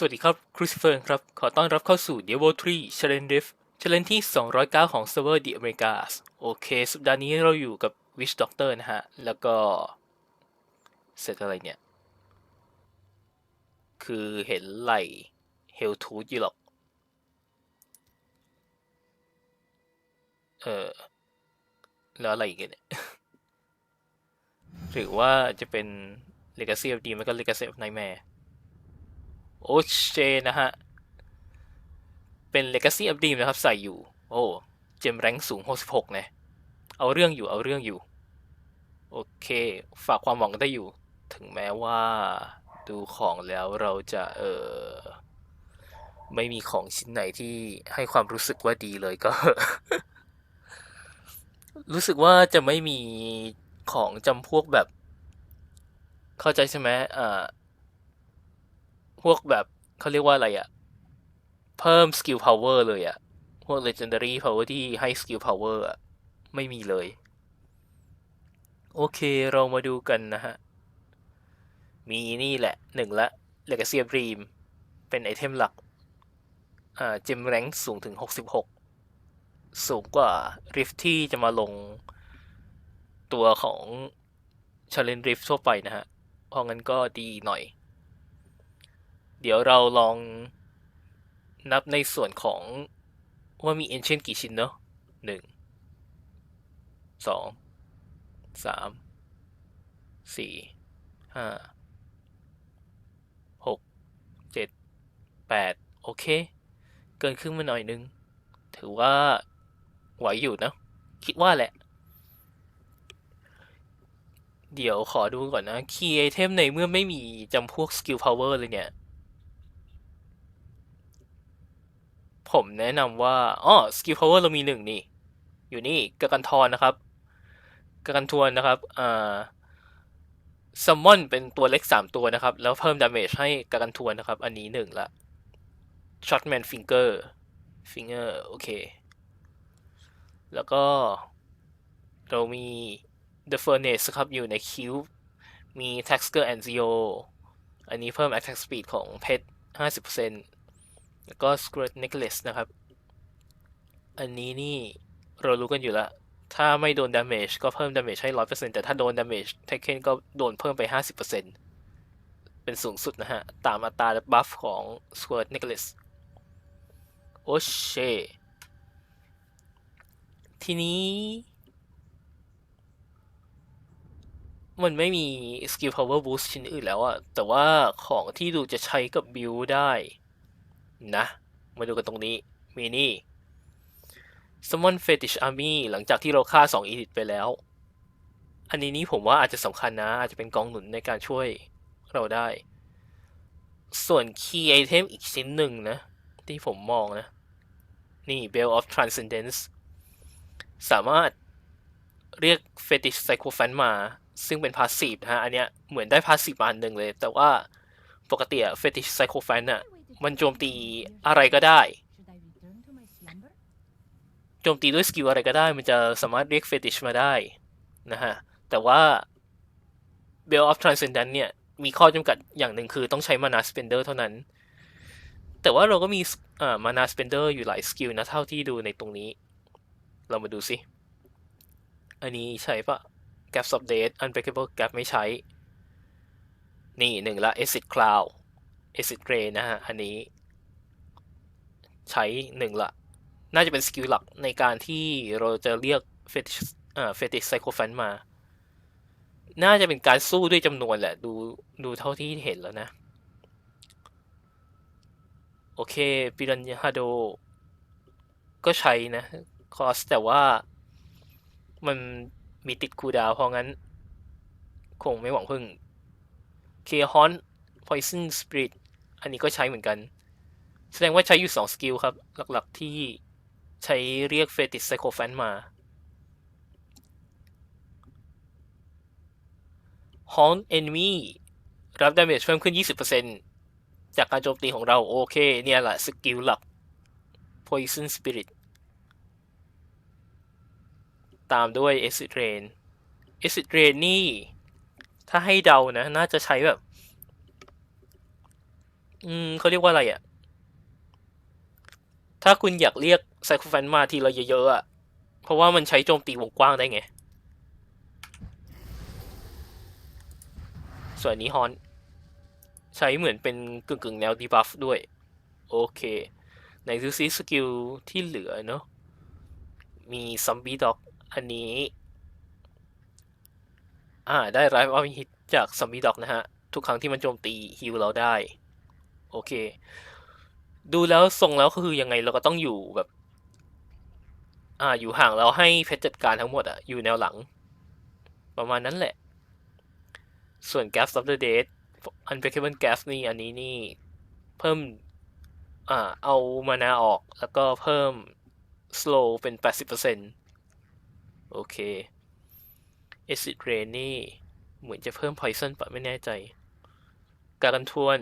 สวัสดีครับ คริสเฟอร์ครับ ขอต้อนรับเข้าสู่ Diablo 3 Challenge Rift Challenge ที่ 209 ของ Server The Americas โอเค สัปดาห์นี้เราอยู่กับ Witch Doctor นะฮะ แล้วก็ เสร็จอะไรเนี่ย คือเห็นไหล Hell Tooth อยู่หรอก เออ แล้วอะไรอีกเนี่ย หรือว่าจะเป็น Legacy of D มันก็ Legacy of Nightmare โอเชนะฮะ เป็น Legacy of Dream นะครับ ใส่อยู่ โอ้ เจมแรงสูง 66นะเอาเรื่องอยู่เอาเรื่องอยู่ โอเค ฝากความหวังได้อยู่ ถึงแม้ว่าดูของแล้วเราจะเออไม่มีของชิ้นไหนที่ให้ความรู้สึกว่าดีเลยก็ รู้สึกว่าจะไม่มีของจำพวกแบบ เข้าใจใช่ไหมอ่า พวกแบบเขาเรียกว่าอะไรอะเพิ่มสกิลพาวเวอร์เลยอะพวก legendary power ที่ให้สกิลพาวเวอร์อะไม่มีเลย โอเคเรามาดูกันนะฮะ มีนี่แหละหนึ่งละ Legacy of Dream เป็นไอเทมหลัก อ่าเจมแรงสูงถึง 66 สูงกว่า Rift ที่จะมาลงตัวของ Challenge Rift ทั่วไปนะฮะ เพราะงั้นก็ดีหน่อย เดี๋ยวเราลองนับในส่วนของว่ามี ancient กี่ชิ้นเนอะหนึ่ง สอง สาม สี่ ห้า หก เจ็ด แปด โอเค เกินครึ่งมาหน่อยนึง ถือว่าไหวอยู่นะ คิดว่าแหละ เดี๋ยวขอดูก่อนนะ key item ในเมื่อไม่มีจำพวก skill power เลยเนี่ย ผมแนะนำว่าอ๋อ skill power เรามีหนึ่งนี่ อยู่นี่กากันทอนนะครับกากันทวนนะครับอ่า summon เป็นตัวเล็กสามตัวนะครับ แล้วเพิ่ม damage ให้กากันทวนนะครับ อันนี้หนึ่งละ shotman finger finger โอเค แล้วก็ เรามี the furnace ครับ อยู่ใน cube มี tasker and zero อันนี้เพิ่ม attack speed ของเพชร50% แล้วก็ skirt necklace นะครับ อันนี้นี่เรารู้กันอยู่แล้ว ถ้าไม่โดน damage ก็เพิ่ม damage ให้100%แต่ถ้าโดน damage taken ก็โดนเพิ่มไป50%เป็นสูงสุดนะฮะ ตามอัตรา buff ของ skirt necklace โอเช ทีนี้ มันไม่มี skill power boost ชิ้นอื่นแล้วอะแต่ว่าของที่ดูจะใช้กับ build ได้ นะ มาดูกันตรงนี้ มีนี่ Summon Fetish Army หลังจากที่เราฆ่า 2 Elite ไปแล้ว อันนี้นี่ผมว่าอาจจะสำคัญนะ อาจจะเป็นกองหนุนในการช่วยเราได้ ส่วน Key Item อีกชิ้นหนึ่งนะ ที่ผมมองนะ นี่ Bell of Transcendence สามารถเรียก Fetish Psychophant มา ซึ่งเป็นพาสซีฟนะฮะ อันเนี้ยเหมือนได้พาสซีฟมาอันหนึ่งเลย แต่ว่าปกติอะ Fetish Psychophant อะ มันโจมตีอะไรก็ได้ โจมตีด้วยสกิลอะไรก็ได้ มันจะสามารถเรียกเฟติชมาได้นะฮะ แต่ว่า Bell of Transcendence เนี่ย มีข้อจำกัดอย่างหนึ่งคือต้องใช้ Mana Spender เท่านั้น แต่ว่าเราก็มีอ่า Mana Spender อยู่หลายสกิลนะ เท่าที่ดูในตรงนี้ เรามาดูสิ อันนี้ใช้ปะ Gaps of Death Unbreakable Gap ไม่ใช้ นี่หนึ่งละ Acid Cloud Acid Ray นะฮะ อันนี้ ใช้หนึ่งละ น่าจะเป็นสกิลหลักในการที่เราจะเรียกเฟติชเฟติชไซโคแฟนมา น่าจะเป็นการสู้ด้วยจำนวนแหละ ดูดูเท่าที่เห็นแล้วนะ โอเคปิรันยาฮาโด ก็ใช้นะ คอส แต่ว่ามันมีติดคูดาวเพราะงั้น คงไม่หวังพึ่งเคฮอนพอยซันสปริต อันนี้ก็ใช้เหมือนกัน แสดงว่าใช้อยู่สองสกิลครับ หลักๆที่ใช้เรียกเฟติสไซโคแฟนมาฮอนเอนมีรับดาเมจเพิ่มขึ้น 20%จากการโจมตีของเรา โอเค เนี่ยแหละ สกิลหลัก Poison Spirit ตามด้วย Acid Rain Acid Rain นี่ ถ้าให้เดานะ น่าจะใช้แบบ อืมเขาเรียกว่าอะไรอะ่ะ ถ้าคุณอยากเรียกไซโคแฟนมาทีละเยอะๆอะ เพราะว่ามันใช้โจมตีวงกว้างได้ไง ส่วนนี้ฮอน ใช้เหมือนเป็นกึ่งๆ แนวดีบัฟด้วย โอเค ในดูซิสกิลที่เหลือเนอะมีซัมบี้ด็อก อันนี้ อ่า ได้ไรว่าฮิตจากซัมบี้ด็อกนะฮะ ทุกครั้งที่มันโจมตีฮิวเราได้ โอเค ดูแล้วทรงแล้วก็คือยังไงเราก็ต้องอยู่แบบ อ่า อยู่ห่างแล้วให้เพชรจัดการทั้งหมดอะอยู่แนวหลัง ประมาณนั้นแหละ ส่วน Gas of the Dead Unbreakable Gas นี่อันนี้นี่ เพิ่ม อ่า เอามานาออกแล้วก็เพิ่ม slow เป็น 80%โอเค Acid Rain นี่ เหมือนจะเพิ่ม poison ปะไม่แน่ใจการันทวน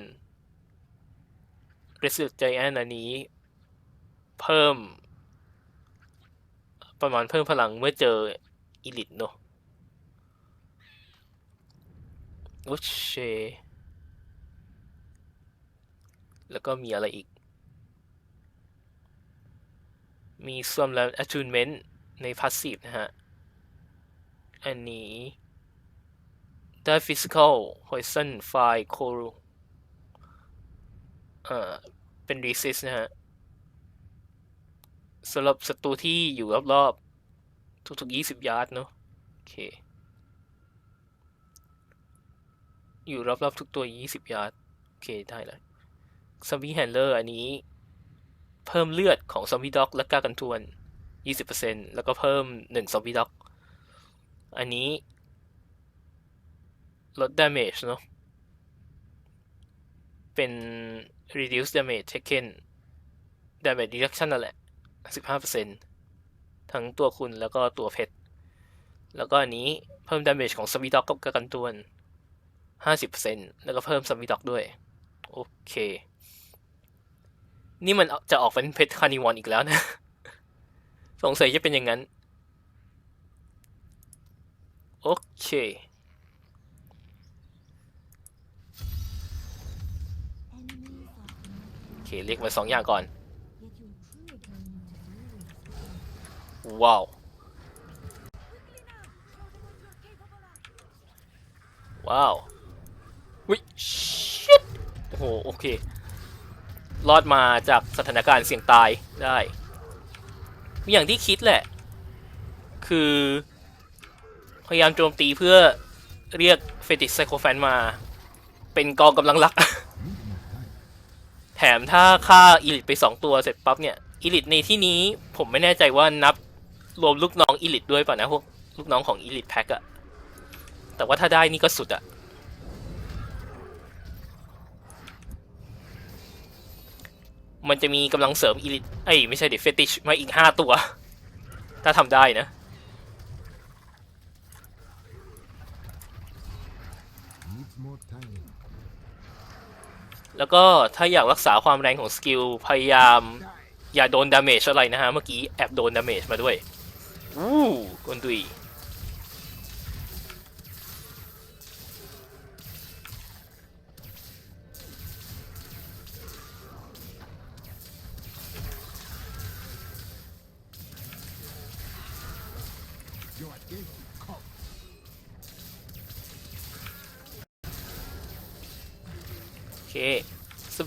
r e s l u t Giant อันนี้ เพิ่ม ประมาณเพิ่มพลังเมื่อเจออีลิทเนาะโอเคแล้วก็มีอะไรอีก มีซ่วมแล้ว attunement ในพัฟซีฟนะฮะ อันนี้ได้ physical poison fire coral เอ่อเป็น Resist นะฮะสำหรับศัตรูที่อยู่รอบๆทุกๆ 20 ยาร์ดเนอะโอเค อยู่รอบๆทุกตัว 20 ยาร์ดโอเค ได้แล้วซอมบี้แฮนเลอร์อันนี้ เพิ่มเลือดของซอมบี้ด็อก และก้ากันทวน 20%แล้วก็เพิ่ม 1 ซอมบี้ด็อก อันนี้ลด damage เนอะ เป็น reduce damage taken damage reduction นั่นแหละ 15%ทั้งตัวคุณแล้วก็ตัวเพชร แล้วก็อันนี้เพิ่ม damage ของสวีด็อกกับกันตวน 50%แล้วก็เพิ่มสวีด็อกด้วย โอเค นี่มันจะออกเป็นเพชรคานิวอนอีกแล้วนะ สงสัยจะเป็นอย่างนั้น โอเค Enemies are โอ เคเรียกมาสองอย่างก่อน ว้าว ว้าววิชิตโอ้โห โอเค รอดมาจากสถานการณ์เสี่ยงตายได้ อย่างที่คิดแหละ คือ พยายามโจมตีเพื่อเรียกเฟติชไซโคแฟนมา เป็นกองกำลังหลัก แถมถ้าฆ่าอีลิทไปสองตัวเสร็จปั๊บเนี่ยอีลิทในที่นี้ผมไม่แน่ใจว่านับรวมลูกน้องอีลิทด้วยป่ะนะพวกลูกน้องของอีลิทแพ็กอะแต่ว่าถ้าได้นี่ก็สุดอะมันจะมีกำลังเสริมอีลิทเอ้ยไม่ใช่เดิเฟติชมาอีกห้าตัว ถ้าทำได้นะ Needs more time. แล้วก็ถ้าอยากรักษาความแรงของสกิล พยายามอย่าโดนดาเมจอะไรนะฮะ เมื่อกี้แอบโดนดาเมจมาด้วย อู้กวนดุย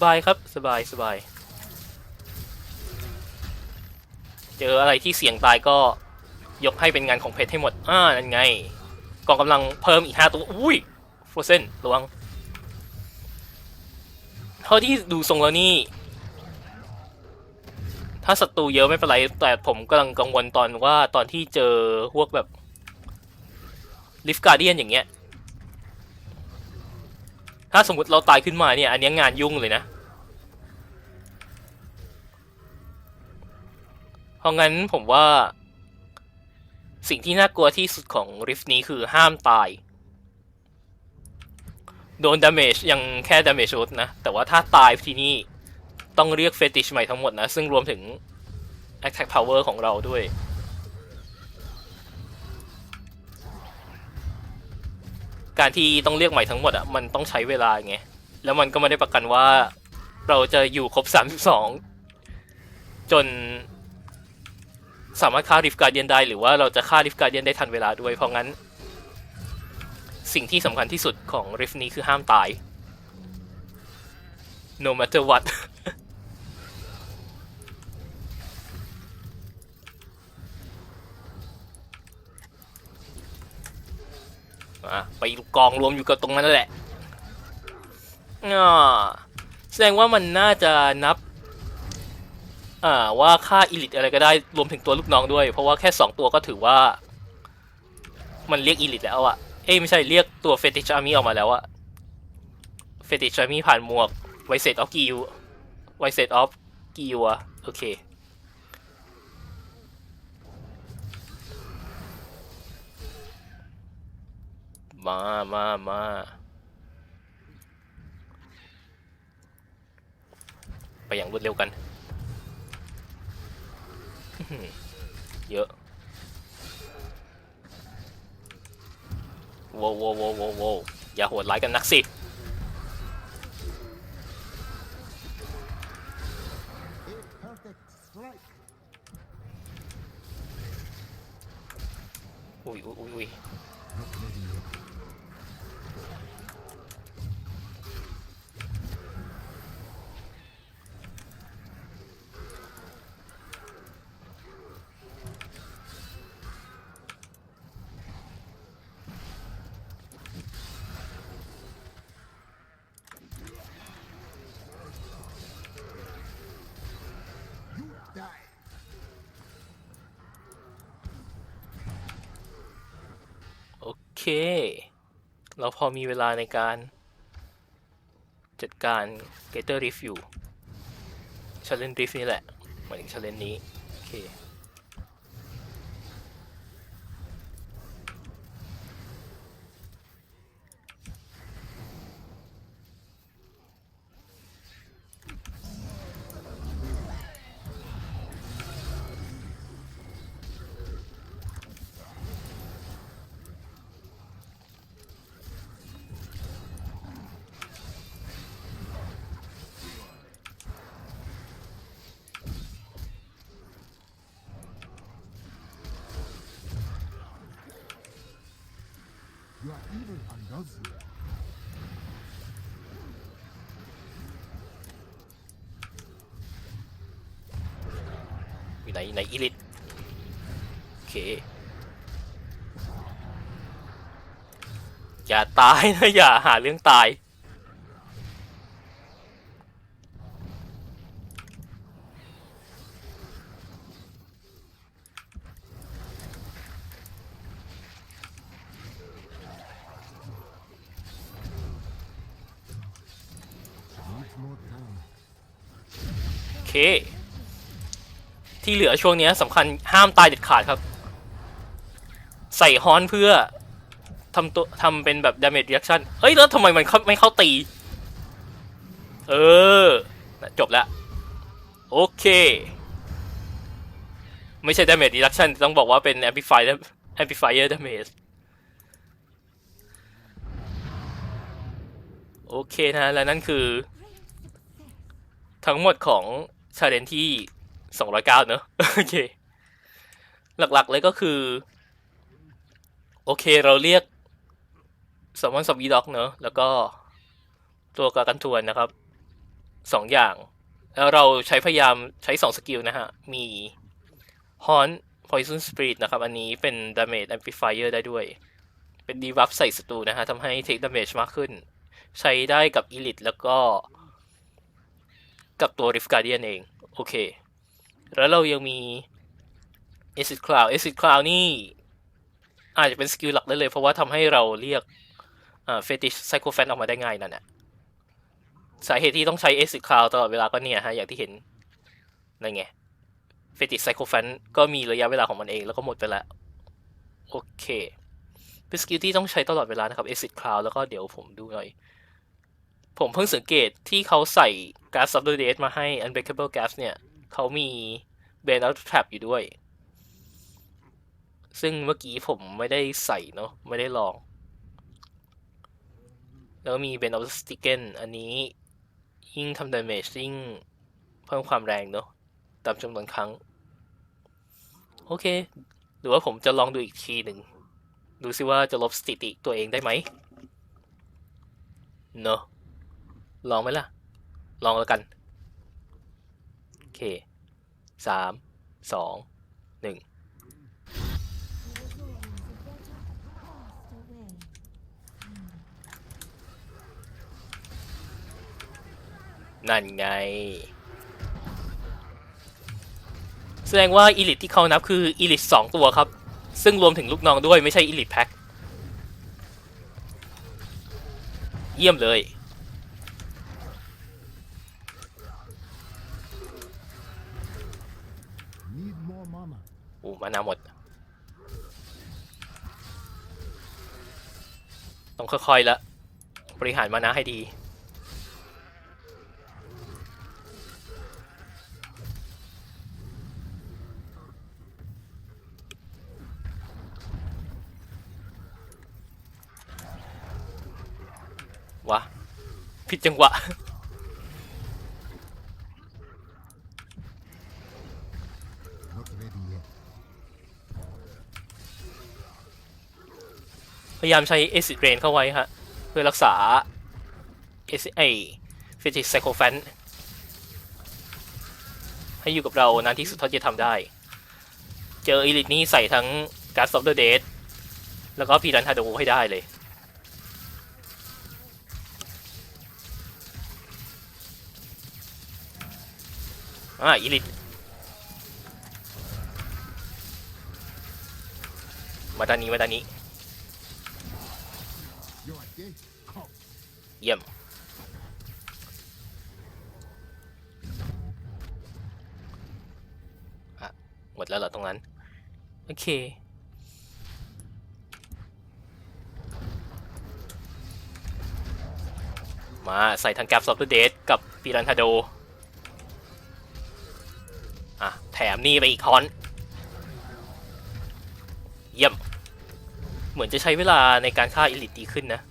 บายครับ สบายสบาย เจออะไรที่เสี่ยงตายก็ยกให้เป็นงานของเพชรให้หมด อ่า นั่นไง กองกำลังเพิ่มอีกห้าตัว อุ้ยโฟเซนระวัง เท่าที่ดูทรงแล้วนี่ ถ้าศัตรูเยอะไม่เป็นไร แต่ผมกำลังกังวลตอนว่าตอนที่เจอพวกแบบลิฟการเดียนอย่างเงี้ย ถ้าสมมติเราตายขึ้นมาเนี่ย อันนี้งานยุ่งเลยนะเพราะงั้นผมว่า สิ่งที่น่ากลัวที่สุดของริฟนี้คือห้ามตาย โดนดาเมจยังแค่ดาเมจลดนะ แต่ว่าถ้าตายที่นี่ต้องเรียกเฟติชใหม่ทั้งหมดนะ ซึ่งรวมถึง Attack Power ของเราด้วย การที่ต้องเรียกใหม่ทั้งหมดอะมันต้องใช้เวลาไงแล้วมันก็ไม่ได้ประกันว่า เราจะอยู่ครบ 32 จน สามารถฆ่าริฟการเดียนได้ หรือว่าเราจะฆ่าริฟการเดียนได้ทันเวลาด้วยเพราะงั้น สิ่งที่สำคัญที่สุดของริฟนี้คือห้ามตาย no matter what อะ ไปกองรวมอยู่กับตรงนั้นแหละอ่าแสดงว่ามันน่าจะนับอ่าว่าค่าอิลิทอะไรก็ได้รวมถึงตัวลูกน้องด้วย เพราะว่าแค่สองตัวก็ถือว่า มันเรียกอิลิทแล้วอะเอ้ยไม่ใช่เรียกตัวเฟติชอาร์มี่ออกมาแล้วอะเฟติชอาร์มี่ผ่านหมวกไวเซตออฟกิวไวเซตออฟกิวอะโอเค มามามาไปอย่างรวดเร็วกัน เยอะโว้วโว้วโว้วโว้โว้อย่าโหดร้ายกันนักสิ อุ้ยอุ้ยอุ้ยอุ้ย die โอ เราพอมีเวลาในการ จัดการ Gator Rift อยู่ Challenge Rift นี่แหละหมายถึง Challenge นี้ โอเค อยู่ไหนอยู่ไหนอิลิทโอเค อย่าตายนะ อย่าหาเรื่องตาย Needs more time. โอเค ที่เหลื อช่วงนี้สำคัญห้ามตายเด็ดขาดครับ ใส่ฮอนเพื่อทำตัวทำเป็นแบบ damage reaction เฮ้ย แล้วทำไมมันไม่เข้าตี เออ จบแล้วโอเค ไม่ใช่ damage reduction ต้องบอกว่าเป็น amplifier amplifier damage โอเคนะ และนั่นคือ ทั้งหมดของชาเลนที่ 209เก้าเนอะโอเค หลักๆเลยก็คือ โอเคเราเรียกสมอนสมีด็อกเนอะแล้วก็ตัวกากันทวนนะครับสองอย่าง แล้วเราใช้พยายามใช้สองสกิลนะฮะ มีฮอน Poison Spirit นะครับ อันนี้เป็น Damage Amplifier ได้ด้วย เป็นดีวับใส่ศัตรูนะฮะทำให้ Take Damage มากขึ้น ใช้ได้กับ Elite แล้วก็ กับตัว Rift Guardian เอง โอเค แล้วเรายังมี Acid Cloud Acid Cloud นี่ อาจจะเป็นสกิลหลักได้เลย เพราะว่าทำให้เราเรียกอ่า Fetish Psychophant ออกมาได้ง่ายนั่นแหละสาเหตุที่ต้องใช้ Acid Cloud ตลอดเวลาก็เนี่ยฮะ อย่างที่เห็นนั่นไง Fetish Psychophant ก็มีระยะเวลาของมันเองแล้วก็หมดไปแล้ว โอเคเป็นสกิลที่ต้องใช้ตลอดเวลานะครับ Acid Cloud แล้วก็เดี๋ยวผมดูหน่อย ผมเพิ่งสังเกตที่เขาใส่ Gas of the Dead มาให้ Unbreakable Gas เนี่ย เขามี Bane Out Trap อยู่ด้วย ซึ่งเมื่อกี้ผมไม่ได้ใส่เนาะไม่ได้ลอง แล้วมี Bane of Sticken อันนี้ ยิ่งทำดาเมจยิ่งเพิ่มความแรงเนอะตามจำนวนครั้ง โอเค หรือว่าผมจะลองดูอีกทีหนึ่ง ดูซิว่าจะลบสถิติตัวเองได้ไหมเนอะลองไหมล่ะ ลองแล้วกัน เคสามสองหนึ่งนั่นไง แสดงว่าอีลิทที่เขานับคืออีลิทสองตัวครับ ซึ่งรวมถึงลูกน้องด้วยไม่ใช่อีลิทแพ็คเยี่ยมเลย Need more mana. อู มานาหมด ต้องค่อยๆละบริหารมานะให้ดี วะ ผิดจังหวะ พยายามใช้เอซิเรนเข้าไว้ฮะเพื่อรักษาเอซิไอฟิจิกไซโคแฟนให้อยู่กับเรานานที่สุดเท่าที่จะทำได้ เจออีลิทนี้ใส่ทั้งการ์ดซอฟเดอร์เดทแล้วก็พีรันทาโดให้ได้เลย อ่าอีลิทมาด้านนี้ มาด้านนี้ เยี่ยมอะหมดแล้วเหรอตรงนั้น โอเค มาใส่ทั้งแก p ซอฟต์เดทกับปีรันทาโด อะ แถมนี่ไปอีกคอน เยี่ยม เหมือนจะใช้เวลาในการฆ่าอิลิทดีขึ้นนะ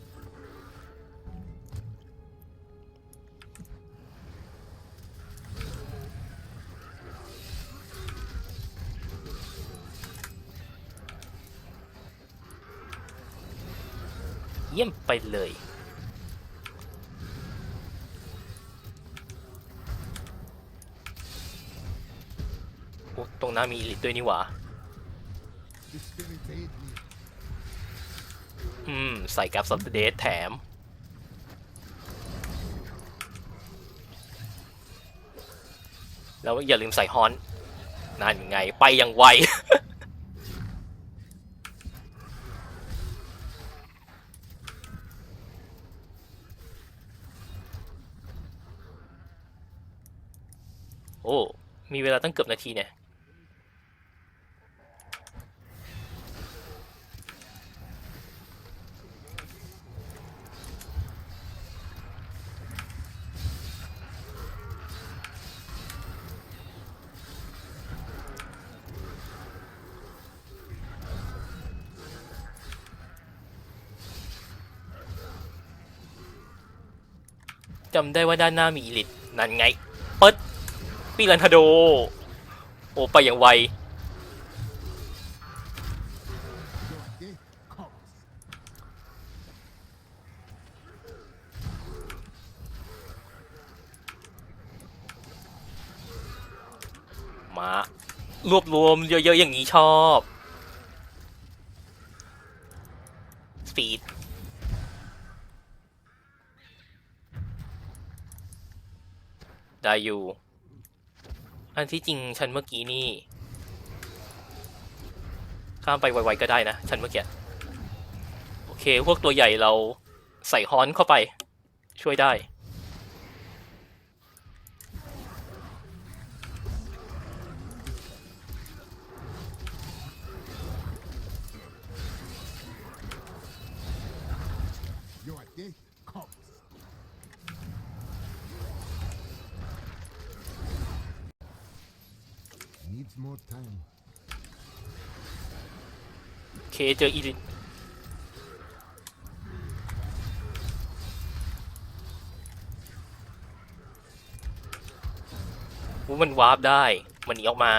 เยี่ยมไปเลย โอ้ตรงหน้ามีอีลิทด้วยนี่หว่าอืม ใส่กับซับเดทแถม แล้วอย่าลืมใส่ฮอนนั่นไง ไปอย่างไว มีเวลาตั้งเกือบนาทีเนี่ยจำได้ว่าด้านหน้ามีอีลิทนั่นไง ปีรันทาโด โอ้ไปอย่างไว มารวบรวมเยอะๆอย่างนี้ชอบสปีดได้อยู่ อันที่จริงฉันเมื่อกี้นี่ ข้ามไปไวๆก็ได้นะฉันเมื่อกี้ โอเค พวกตัวใหญ่เราใส่ฮอนเข้าไป ช่วยได้ needs more time. โอเคเจออีลิทมันวาร์ปได้ มันหนีออกมา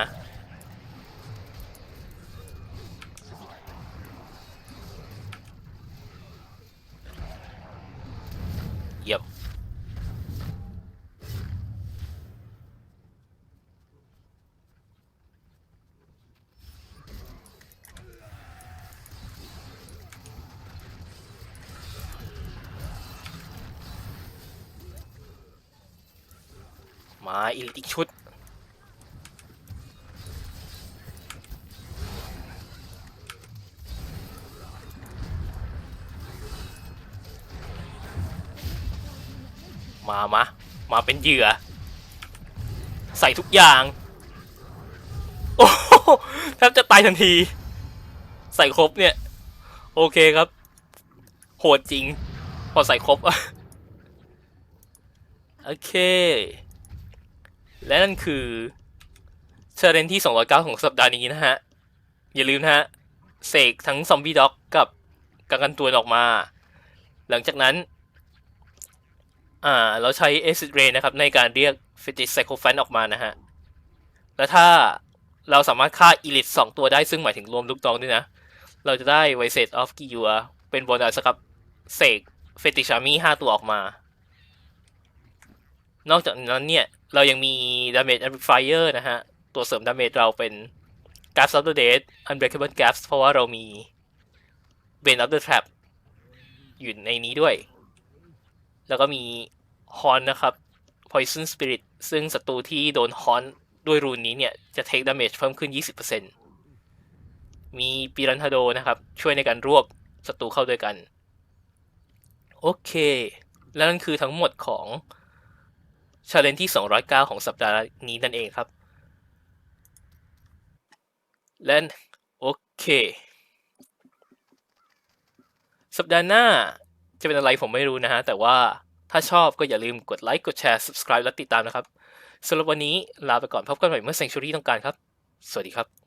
มาอีกอีกชุด มามามาเป็นเหยื่อ ใส่ทุกอย่าง โอ้แทบจะตายทันที ใส่ครบเนี่ย โอเคครับ โหดจริง พอใส่ครบโอเค และนั่นคือเชอร์เรนที่ 209 ของสัปดาห์นี้นะฮะ อย่าลืมนะฮะ เสกทั้งซอมบี้ด็อกกับกังกันตัวออกมา หลังจากนั้น อ่า เราใช้เอซิดเรนนะครับ ในการเรียกฟิติไซโคแฟนออกมานะฮะ และถ้าเราสามารถฆ่าอีลิทสองตัวได้ซึ่งหมายถึงรวมลูกน้องด้วยนะ เราจะได้ไวเซตออฟกิยูเป็นโบนัสครับ เสกเฟติชามีห้าตัวออกมา นอกจากนั้นเนี่ย เรายังมี Damage Amplifier นะฮะ ตัวเสริม Damage เราเป็น gaps of the Dead Unbreakable gaps เพราะว่าเรามี Bane of the Trap อยู่ในนี้ด้วย แล้วก็มี Horn นะครับ Poison Spirit ซึ่งศัตรูที่โดน Horn ด้วยรูนนี้เนี่ย จะ take damage เพิ่มขึ้น 20%มีปิรันทาโดนะครับ ช่วยในการรวบศัตรูเข้าด้วยกัน โอเค และนั่นคือทั้งหมดของ ชาเลนที่ 209 ของสัปดาห์นี้นั่นเองครับ และโอเค สัปดาห์หน้าจะเป็นอะไรผมไม่รู้นะฮะ แต่ว่าถ้าชอบก็อย่าลืมกดไลค์ กดแชร์ subscribe และติดตามนะครับสำหรับวันนี้ลาไปก่อนพบกันใหม่เมื่อ Sanctuary ต้องการครับ สวัสดีครับ